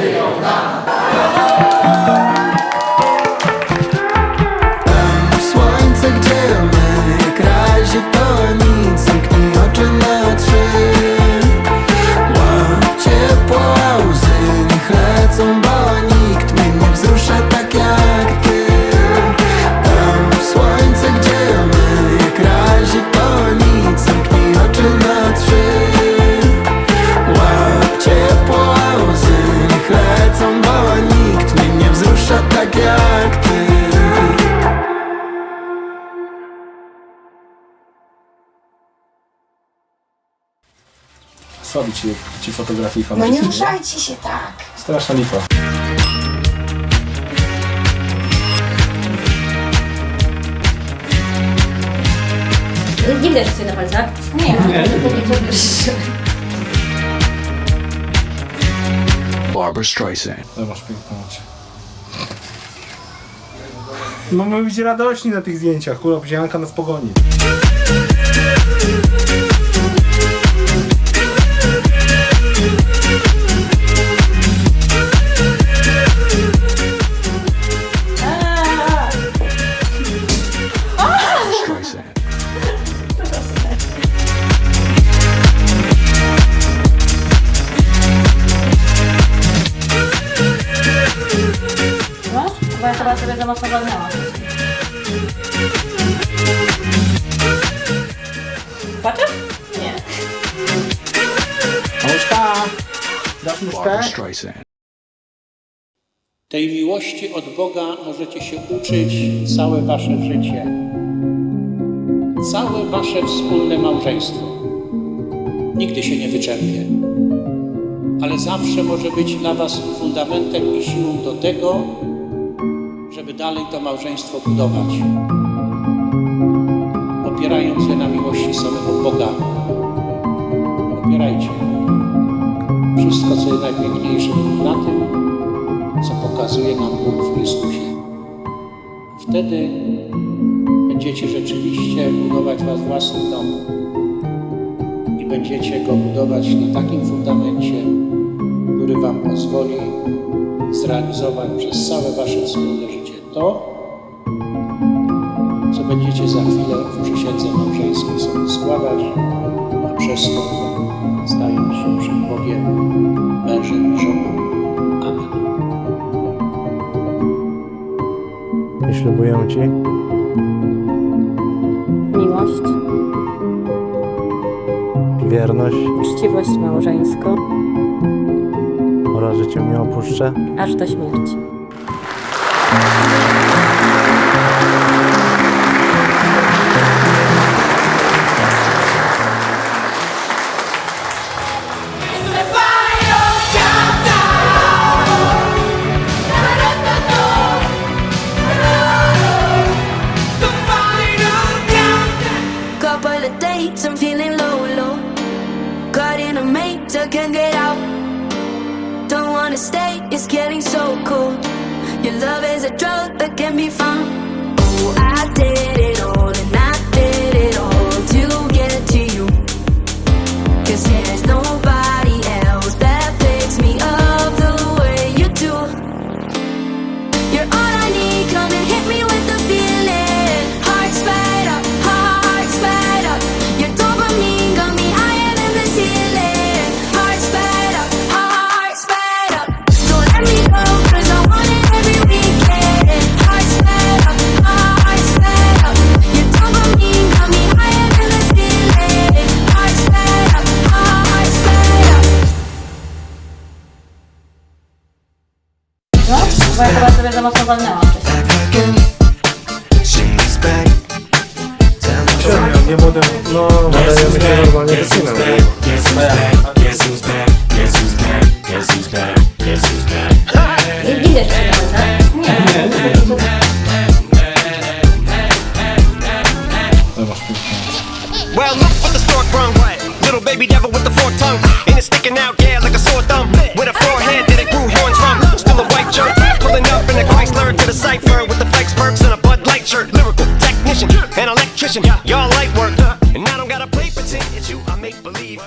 没有啦 Słabi ci, ci fotografii No nie ruszajcie się tak. Straszna lipa. Nie widać sobie na palcach. Nie, nie. Barbara Streisand. Ale masz piękną oczy. Mamy być radośni na tych zdjęciach, kurwa, Janka nas pogoni. Bo ja chyba sobie za mocno walnęłam. Płaczesz? Nie. Małuszka! Dasz. Tej miłości od Boga możecie się uczyć całe wasze życie, całe wasze wspólne małżeństwo. Nigdy się nie wyczerpie, ale zawsze może być dla was fundamentem i siłą do tego, dalej to małżeństwo budować, opierając się na miłości samego Boga. Opierajcie wszystko, co jest najpiękniejsze na tym, co pokazuje nam Bóg w Chrystusie. Wtedy będziecie rzeczywiście budować was własny dom i będziecie go budować na takim fundamencie, który wam pozwoli zrealizować przez całe wasze wspólne życie to, co będziecie za chwilę w przysiędze małżeńskiej sobie składać, a przez to stając się przed Bogiem mężem i żoną. Amen. I ślubuję ci Miłość, wierność uczciwość małżeńską, oraz że cię nie opuszczę aż do śmierci. Can't get out. Don't wanna stay, it's getting so cold. Your love is a drug that can be found. Bo ja chyba sobie za mocno walnęłam wcześniej. Nie młodym, no, nadajemy się normalnie do kina. Nie widać sobie na palcach. Ale masz piękną oczy. Well, look what the stork brung. Little baby devil with the forked tongue. And it's sticking out, yeah, like a sore thumb. With a forehead shirt, lyrical technician, an electrician. Y'all light work, and I don't gotta play pretend. It's you I make believe.